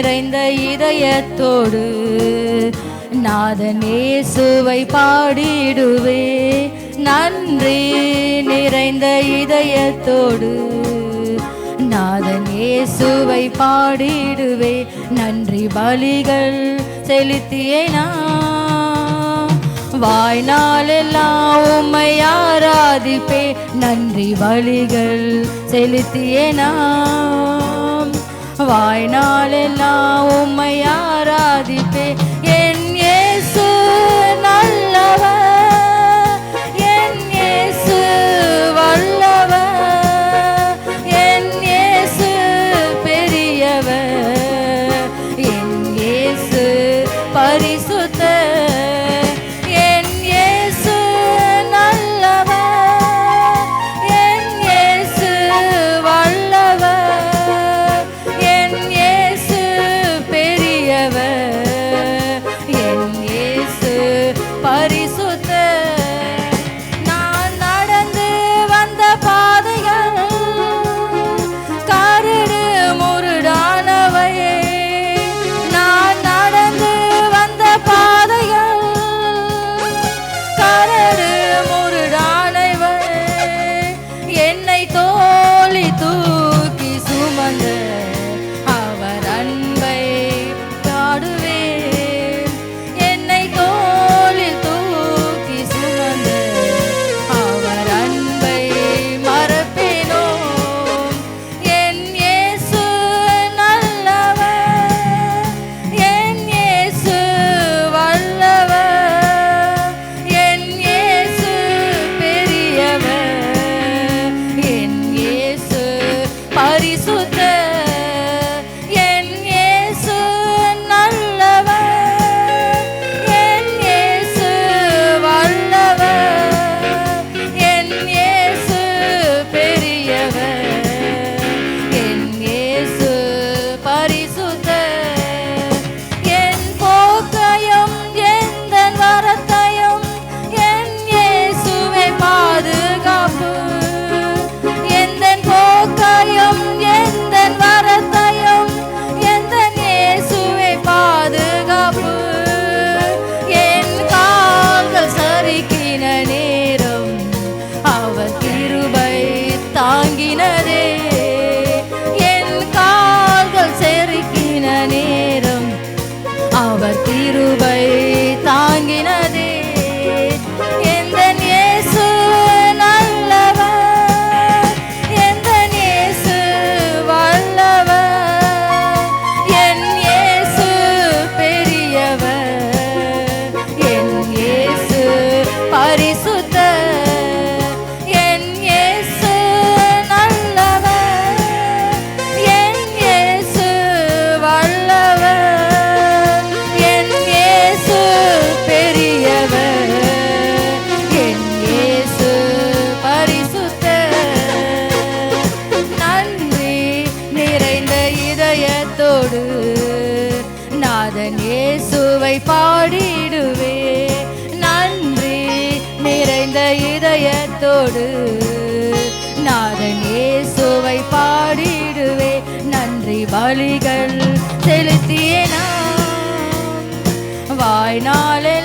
நிறைந்த இதயத்தோடு நாதனேசுவை பாடிடுவே நன்றி. நிறைந்த இதயத்தோடு நாதன் இயேசுவை பாடிடுவே. நன்றி பலிகள் செலுத்தியே நான் வாய்நாளெல்லாம் உம்மை ஆராதிப்பே. நன்றி பலிகள் செலுத்தியே நான் வாழ்நாளெல்லாம் உம்மை ஆராதி அதன் இயேசுவை பாடிடுவே. நன்றி நிறைந்த இதயத்தோடு நாதன் இயேசுவை பாடிடுவே. நன்றி பலிகள் செலுத்திய வாய்நாளே